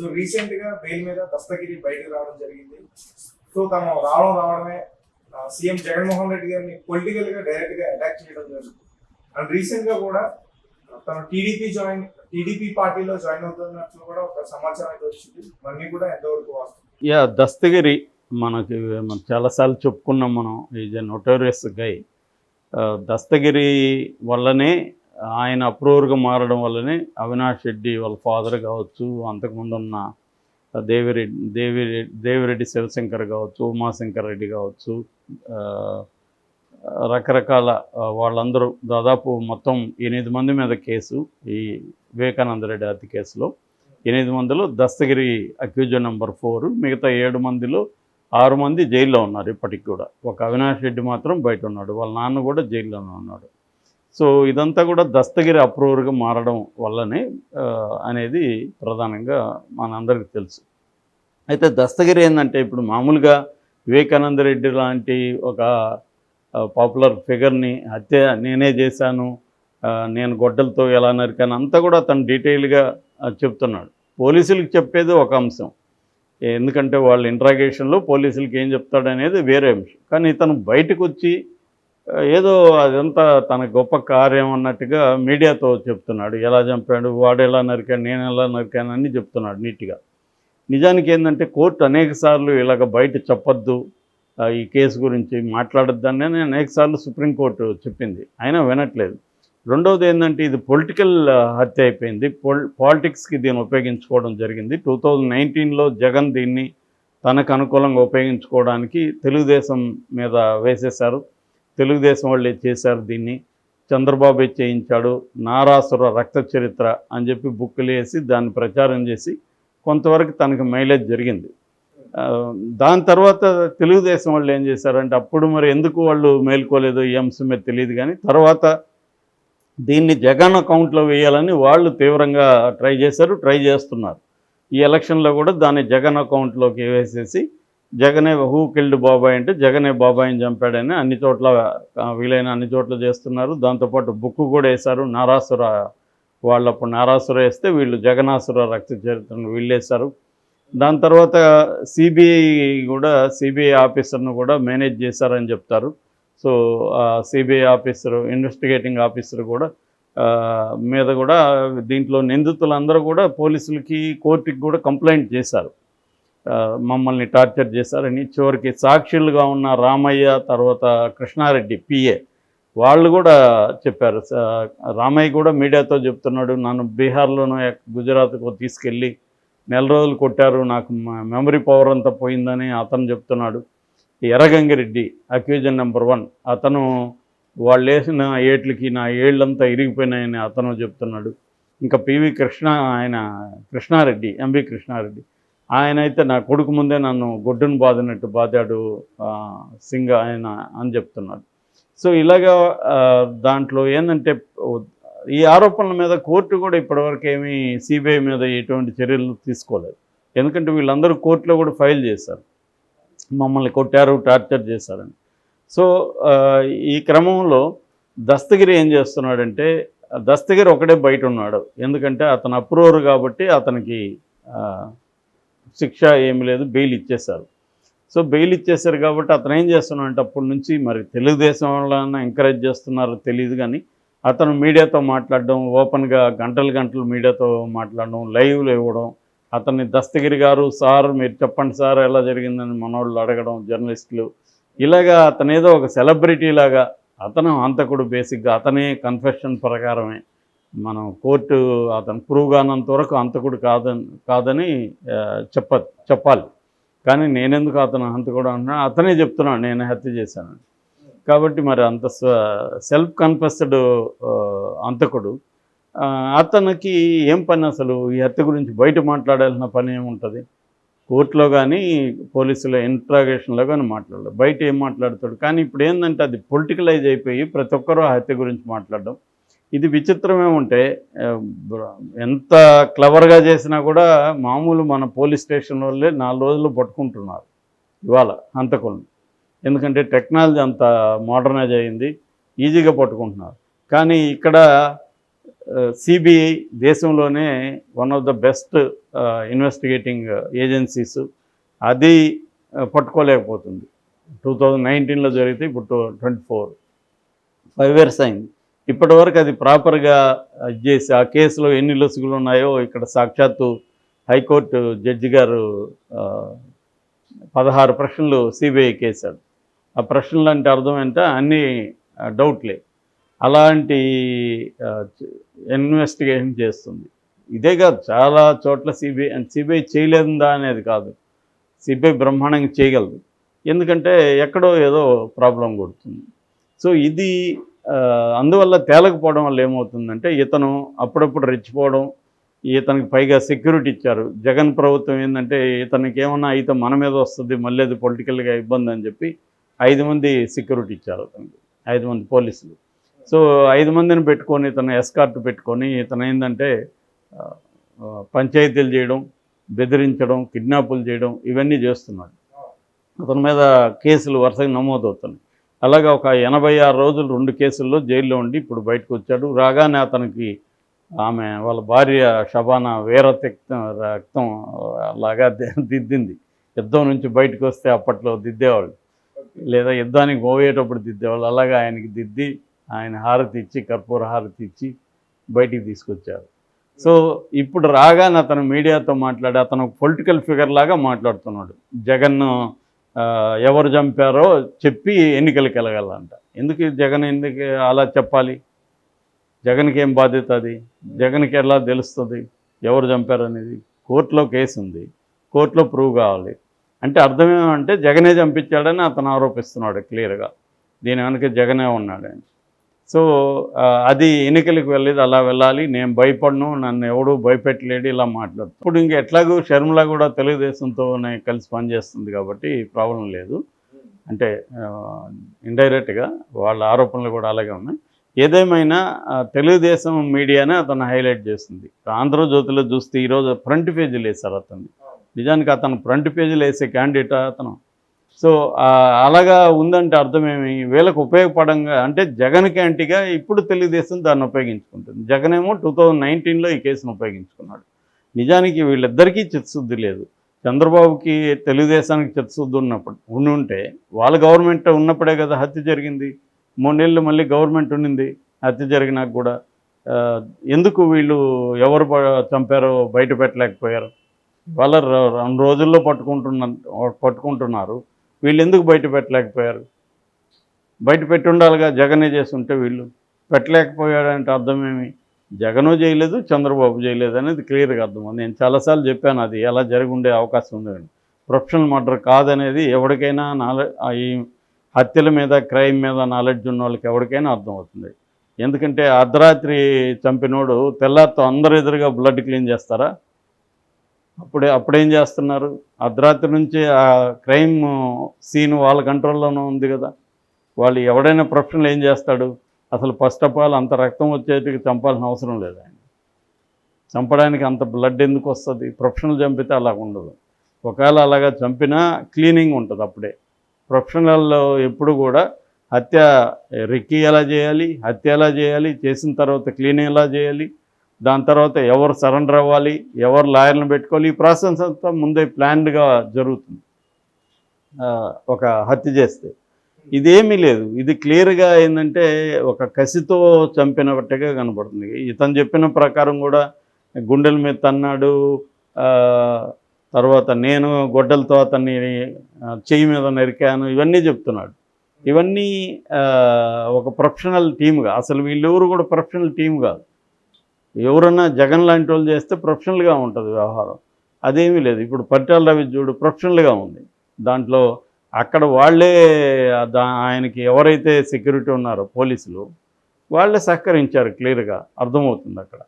So రీసెంట్గా bail మీద దస్తగిరి బయటకు రావడం జరిగింది. సో తను రావడం రావడమే సీఎం జగన్మోహన్ రెడ్డి గారిని పొలిటికల్గా డైరెక్ట్గా అటాక్ చేయడం జరిగింది. అండ్ రీసెంట్గా కూడా తను టీడీపీ జాయిన్ టీడీపీ పార్టీలో జాయిన్ అవుతున్నట్లు కూడా ఒక సమాచారం అయితే వచ్చింది. ఇవన్నీ కూడా ఎంతవరకు వస్తుంది యా దస్తగిరి మనకి మనం చాలాసార్లు చెప్పుకున్నాం మనం is a notorious guy Dastagiri వల్లనే ఆయన అప్రూవర్గా మారడం వల్లనే అవినాష్ రెడ్డి వాళ్ళ ఫాదర్ కావచ్చు అంతకుముందు ఉన్న దేవిరెడ్డి దేవిరెడ్డి దేవిరెడ్డి శివశంకర్ కావచ్చు ఉమాశంకర్ రెడ్డి కావచ్చు రకరకాల వాళ్ళందరూ దాదాపు మొత్తం ఎనిమిది మంది మీద కేసు ఈ వివేకానంద రెడ్డి హత్య కేసులో. ఎనిమిది మందిలో దస్తగిరి అక్యూజన్ నెంబర్ ఫోర్ మిగతా ఏడు మందిలో ఆరు మంది జైల్లో ఉన్నారు ఇప్పటికి కూడా. ఒక అవినాష్ రెడ్డి మాత్రం బయట ఉన్నాడు. వాళ్ళ నాన్న కూడా జైల్లోనే ఉన్నాడు. సో ఇదంతా కూడా దస్తగిరి అప్రూవర్గా మారడం వల్లనే అనేది ప్రధానంగా మనందరికీ తెలుసు. అయితే దస్తగిరి ఏంటంటే ఇప్పుడు మామూలుగా వివేకానంద రెడ్డి లాంటి ఒక పాపులర్ ఫిగర్ని హత్య నేనే చేశాను నేను గొడ్డలతో ఎలా నరికాను అంతా కూడా తను డీటెయిల్గా చెప్తున్నాడు. పోలీసులకు చెప్పేది ఒక అంశం. ఎందుకంటే వాళ్ళ ఇంట్రాగేషన్లో పోలీసులకి ఏం చెప్తాడనేది వేరే అంశం. కానీ ఇతను బయటకు వచ్చి ఏదో అదంతా తన గొప్ప కార్యం అన్నట్టుగా మీడియాతో చెప్తున్నాడు. ఎలా చంపాడు వాడు ఎలా నరికాడు నేను ఎలా నరికాను అని చెప్తున్నాడు నీట్గా. నిజానికి ఏంటంటే కోర్టు అనేక సార్లు ఇలాగ బయట చెప్పొద్దు ఈ కేసు గురించి మాట్లాడొద్దని నేను అనేకసార్లు సుప్రీంకోర్టు చెప్పింది. అయినా వినట్లేదు. రెండవది ఏంటంటే ఇది పొలిటికల్ హత్య అయిపోయింది. పొల్ పాలిటిక్స్కి దీన్ని ఉపయోగించుకోవడం జరిగింది. టూ థౌజండ్ నైన్టీన్లో జగన్ దీన్ని తనకు అనుకూలంగా ఉపయోగించుకోవడానికి తెలుగుదేశం మీద వేసేశారు. తెలుగుదేశం వాళ్ళే చేశారు దీన్ని. చంద్రబాబు చేయించాడు నారాసుర రక్త చరిత్ర అని చెప్పి బుక్కులు వేసి దాన్ని ప్రచారం చేసి కొంతవరకు తనకు మైలేజ్ జరిగింది. దాని తర్వాత తెలుగుదేశం వాళ్ళు ఏం చేశారంటే అప్పుడు మరి ఎందుకు వాళ్ళు మేల్కోలేదు ఈ అంశం మీద తెలియదు కానీ తర్వాత దీన్ని జగన్ అకౌంట్లో వేయాలని వాళ్ళు తీవ్రంగా ట్రై చేశారు ట్రై చేస్తున్నారు. ఈ ఎలక్షన్లో కూడా దాన్ని జగన్ అకౌంట్లోకి వేసేసి జగనే హూ కిల్డ్ బాబాయ్ అంటే జగనే బాబాయ్ని చంపాడని అన్ని చోట్ల వీలైన అన్ని చోట్ల చేస్తున్నారు. దాంతోపాటు బుక్ కూడా వేశారు. నారాసుర వాళ్ళప్పుడు నారాసుర వేస్తే వీళ్ళు జగనాసుర రక్త చరిత్రను వీళ్ళు వేశారు. దాని తర్వాత సిబిఐ కూడా సిబిఐ ఆఫీసర్ను కూడా మేనేజ్ చేశారని చెప్తారు. So CBI officer investigating officer కూడా మీద కూడా దీంట్లో నిందితులందరూ కూడా పోలీసులకి కోర్టుకి కూడా కంప్లైంట్ చేశారు. మమ్మల్ని టార్చర్ చేశారని చివరికి సాక్షులుగా ఉన్న రామయ్య తర్వాత కృష్ణారెడ్డి పిఏ వాళ్ళు కూడా చెప్పారు. రామయ్య కూడా మీడియాతో చెప్తున్నాడు నన్ను బీహార్లోనూ గుజరాత్కు తీసుకెళ్ళి నెల రోజులు కొట్టారు నాకు మ- మెమరీ పవర్ అంతా పోయిందని అతను చెప్తున్నాడు. ఎర్రగంగిరెడ్డి అక్యూజన్ నెంబర్ వన్ అతను వాళ్ళు వేసిన ఏట్లకి నా ఏళ్ళంతా ఇరిగిపోయినాయని అతను చెప్తున్నాడు. ఇంకా పివి కృష్ణ ఆయన కృష్ణారెడ్డి ఎంవి కృష్ణారెడ్డి ఆయన అయితే నా కొడుకు ముందే నన్ను గొడ్డును బాదినట్టు బాదాడు సింగ సింగ్ ఆయన అని చెప్తున్నాడు. సో ఇలాగా దాంట్లో ఏంటంటే ఈ ఆరోపణల మీద కోర్టు కూడా ఇప్పటివరకు ఏమీ సిబిఐ మీద ఎటువంటి చర్యలు తీసుకోలేదు. ఎందుకంటే వీళ్ళందరూ కోర్టులో కూడా ఫైల్ చేశారు. మమ్మల్ని కొట్టారు టార్చర్ చేశారని. సో ఈ క్రమంలో దస్తగిరి ఏం చేస్తున్నాడంటే దస్తగిరి ఒకడే బయట ఉన్నాడు. ఎందుకంటే అతను అప్రూవర్ కాబట్టి అతనికి శిక్ష ఏమి లేదు బెయిల్ ఇచ్చేశారు. సో బెయిల్ ఇచ్చేశారు కాబట్టి అతను ఏం చేస్తున్నాడంటే అప్పటి నుంచి మరి తెలుగుదేశం వాళ్ళని ఎంకరేజ్ చేస్తున్నారో తెలియదు కానీ అతను మీడియాతో మాట్లాడడం ఓపెన్గా గంటలు గంటలు మీడియాతో మాట్లాడడం లైవ్లు ఇవ్వడం అతన్ని దస్తగిరి గారు సార్ మీరు చెప్పండి సార్ ఎలా జరిగిందని మనోళ్ళు అడగడం జర్నలిస్టులు. ఇలాగా అతనేదో ఒక సెలబ్రిటీ లాగా అతను హంతకుడు బేసిక్గా అతనే కన్ఫెషన్ ప్రకారమే. మనం కోర్టు అతను ప్రూవ్ కానంత వరకు హంతకుడు కాదని కాదని చెప్ప చెప్పాలి. కానీ నేనెందుకు అతను హంతకుడు అంటున్నా అతనే చెప్తున్నాను నేను హత్య చేశాను కాబట్టి మరి అంత సెల్ఫ్ కన్ఫెస్డ్ అంతకుడు అతనికి ఏం పని అసలు? ఈ హత్య గురించి బయట మాట్లాడాల్సిన పని ఏముంటుంది? కోర్టులో కానీ పోలీసుల ఇంట్రాగేషన్లో కానీ మాట్లాడలేదు బయట ఏం మాట్లాడతాడు? కానీ ఇప్పుడు ఏంటంటే అది పొలిటికలైజ్ అయిపోయి ప్రతి ఒక్కరూ ఆ హత్య గురించి మాట్లాడడం. ఇది విచిత్రమే ఉంటే ఎంత క్లవర్గా చేసినా కూడా మామూలు మన పోలీస్ స్టేషన్ వాళ్ళే నాలుగు రోజులు పట్టుకుంటున్నారు ఇవాళ హంతకులను. ఎందుకంటే టెక్నాలజీ అంత మోడర్నైజ్ అయింది ఈజీగా పట్టుకుంటున్నారు. కానీ ఇక్కడ సిబిఐ దేశంలోనే one of the best investigating agencies అది పట్టుకోలేకపోతుంది. టూ థౌజండ్ నైన్టీన్లో జరిగితే ఇప్పుడు two twenty four five years అయింది. ఇప్పటివరకు అది ప్రాపర్గా ఇది చేసి ఆ కేసులో ఎన్ని లొసుగులు ఉన్నాయో ఇక్కడ సాక్షాత్తు హైకోర్టు జడ్జి గారు పదహారు ప్రశ్నలు సిబిఐకి వేశాడు ఆ ప్రశ్నలు అంటే అర్థం ఏంటో అన్నీ డౌట్లే. అలాంటి ఇన్వెస్టిగేషన్ చేస్తుంది. ఇదే కాదు చాలా చోట్ల సిబిఐ సిబిఐ చేయలేదా అనేది కాదు. సిబిఐ బ్రహ్మాండంగా చేయగలదు. ఎందుకంటే ఎక్కడో ఏదో ప్రాబ్లం కొడుతుంది. సో ఇది అందువల్ల తేలకపోవడం వల్ల ఏమవుతుందంటే ఇతను అప్పుడప్పుడు రెచ్చిపోవడం ఇతనికి పైగా సెక్యూరిటీ ఇచ్చారు. జగన్ ప్రభుత్వం ఏంటంటే ఇతనికి ఏమన్నా అయితే మన మీద వస్తుంది మళ్ళీ అది పొలిటికల్గా ఇబ్బంది అని చెప్పి ఐదు మంది సెక్యూరిటీ ఇచ్చారు అతనికి. ఐదు మంది పోలీసులు. సో ఐదు మందిని పెట్టుకొని ఇతను ఎస్కార్ట్ పెట్టుకొని ఇతను ఏంటంటే పంచాయతీలు చేయడం బెదిరించడం కిడ్నాపులు చేయడం ఇవన్నీ చేస్తున్నాడు. అతని మీద కేసులు వరుసగా నమోదవుతున్నాయి అలాగే ఒక ఎనభై ఆరు రోజులు రెండు కేసుల్లో జైల్లో ఉండి ఇప్పుడు బయటకు వచ్చాడు. రాగానే అతనికి ఆమె వాళ్ళ భార్య షబానా వీర రక్తం రక్తం లాగా దిద్దింది. యుద్ధం నుంచి బయటకు వస్తే అప్పట్లో దిద్దేవాళ్ళు. లేదా యుద్ధానికి పోయేటప్పుడు దిద్దేవాళ్ళు. అలాగే ఆయనకి దిద్ది ఆయన హారతి ఇచ్చి కర్పూర హారతి ఇచ్చి బయటికి తీసుకొచ్చారు. సో ఇప్పుడు రాగానే అతను మీడియాతో మాట్లాడి అతను పొలిటికల్ ఫిగర్ లాగా మాట్లాడుతున్నాడు. జగన్ ఎవరు చంపారో చెప్పి ఎన్నికలకు వెళ్ళగలంట. ఎందుకు జగన్ ఎందుకు అలా చెప్పాలి? జగన్కి ఏం బాధ్యత అది? జగన్కి ఎలా తెలుస్తుంది? ఎవరు చంపారు అనేది కోర్టులో కేసు ఉంది. కోర్టులో ప్రూవ్ కావాలి. అంటే అర్థం ఏమంటే జగనే చంపించాడని అతను ఆరోపిస్తున్నాడు క్లియర్గా. దీని వెనక జగనే ఉన్నాడని. సో అది ఎన్నికలకు వెళ్ళేది అలా వెళ్ళాలి. నేను భయపడను నన్ను ఎవడు భయపెట్టలేడు ఇలా మాట్లాడు ఇప్పుడు ఇంక ఎట్లాగూ షర్మిల కూడా తెలుగుదేశంతోనే కలిసి పనిచేస్తుంది కాబట్టి ప్రాబ్లం లేదు. అంటే ఇండైరెక్ట్గా వాళ్ళ ఆరోపణలు కూడా అలాగే ఉన్నాయి. ఏదేమైనా తెలుగుదేశం మీడియానే అతను హైలైట్ చేస్తుంది. ఆంధ్రజ్యోతిలో చూస్తే ఈరోజు ఫ్రంట్ పేజీలు వేశారు అతను నిజానికి అతను ఫ్రంట్ పేజీలు వేసే క్యాండిడేట్ అతను. సో అలాగా ఉందంటే అర్థమేమి వీళ్ళకు ఉపయోగపడంగా అంటే జగన్కి క్యాంటీగా ఇప్పుడు తెలుగుదేశం దాన్ని ఉపయోగించుకుంటుంది. జగన్ ఏమో టూ థౌజండ్ నైన్టీన్లో ఈ కేసును ఉపయోగించుకున్నాడు. నిజానికి వీళ్ళిద్దరికీ చిత్తశుద్ధి లేదు. చంద్రబాబుకి తెలుగుదేశానికి చిత్తశుద్ధి ఉన్నప్పుడు ఉండి ఉంటే వాళ్ళ గవర్నమెంట్ ఉన్నప్పుడే కదా హత్య జరిగింది. మూడేళ్ళు మళ్ళీ గవర్నమెంట్ ఉండింది హత్య జరిగినాక కూడా. ఎందుకు వీళ్ళు ఎవరు ప- చంపారో బయట పెట్టలేకపోయారు? వాళ్ళ ర- రెండు రోజుల్లో పట్టుకుంటున్న పట్టుకుంటున్నారు. వీళ్ళు ఎందుకు బయట పెట్టలేకపోయారు? బయట పెట్టి ఉండాలిగా జగనే చేసి ఉంటే వీళ్ళు పెట్టలేకపోయాడంటే అర్థమేమి? జగను చేయలేదు చంద్రబాబు చేయలేదు అనేది క్లియర్గా అర్థం నేను చాలాసార్లు చెప్పాను అది ఎలా జరిగి ఉండే అవకాశం ఉందండి ప్రొఫెషనల్ మర్డర్ కాదనేది ఎవరికైనా నాలెడ్జ్ ఈ హత్యల మీద క్రైమ్ మీద నాలెడ్జ్ ఉన్న వాళ్ళకి ఎవరికైనా అర్థమవుతుంది. ఎందుకంటే అర్ధరాత్రి చంపినోడు తెల్లారితో అందరు ఎదురుగా బ్లడ్ క్లీన్ చేస్తారా? అప్పుడే అప్పుడేం చేస్తున్నారు? అర్ధరాత్రి నుంచి ఆ క్రైమ్ సీన్ వాళ్ళ కంట్రోల్లోనే ఉంది కదా. వాళ్ళు ఎవడైనా ప్రొఫెషనల్ ఏం చేస్తాడు? అసలు ఫస్ట్ ఆఫ్ ఆల్ అంత రక్తం వచ్చేటికి చంపాల్సిన అవసరం లేదు ఆయన. చంపడానికి అంత బ్లడ్ ఎందుకు వస్తుంది? ప్రొఫెషనల్ చంపితే అలా ఉండదు. ఒకవేళ అలాగా చంపినా క్లీనింగ్ ఉంటుంది అప్పుడే. ప్రొఫెషనల్లో ఎప్పుడు కూడా హత్య రెక్కి ఎలా చేయాలి హత్య ఎలా చేయాలి చేసిన తర్వాత క్లీనింగ్ ఎలా చేయాలి దాని తర్వాత ఎవరు సరెండర్ అవ్వాలి ఎవరు లాయర్లను పెట్టుకోవాలి ఈ ప్రాసెస్ అంతా ముందే ప్లాన్డ్గా జరుగుతుంది. ఒక హత్య చేస్తే. ఇదేమీ లేదు. ఇది క్లియర్గా ఏంటంటే ఒక కసితో చంపినట్టుగా కనపడుతుంది ఇతను చెప్పిన ప్రకారం కూడా గుండెల మీద తన్నాడు తర్వాత నేను గొడ్డలతో అతన్ని చెయ్యి మీద నరికాను ఇవన్నీ చెప్తున్నాడు. ఇవన్నీ ఒక ప్రొఫెషనల్ టీమ్గా అసలు వీళ్ళెవరు కూడా ప్రొఫెషనల్ టీం కాదు. ఎవరన్నా జగన్ లాంటి వాళ్ళు చేస్తే ప్రొఫెషనల్గా ఉంటుంది వ్యవహారం. అదేమీ లేదు. ఇప్పుడు పట్టాల రవి చూడు ప్రొఫెషనల్గా ఉంది. దాంట్లో అక్కడ వాళ్ళే దా ఆయనకి ఎవరైతే సెక్యూరిటీ ఉన్నారో పోలీసులు వాళ్ళే సహకరించారు క్లియర్గా. అర్థమవుతుంది అక్కడ.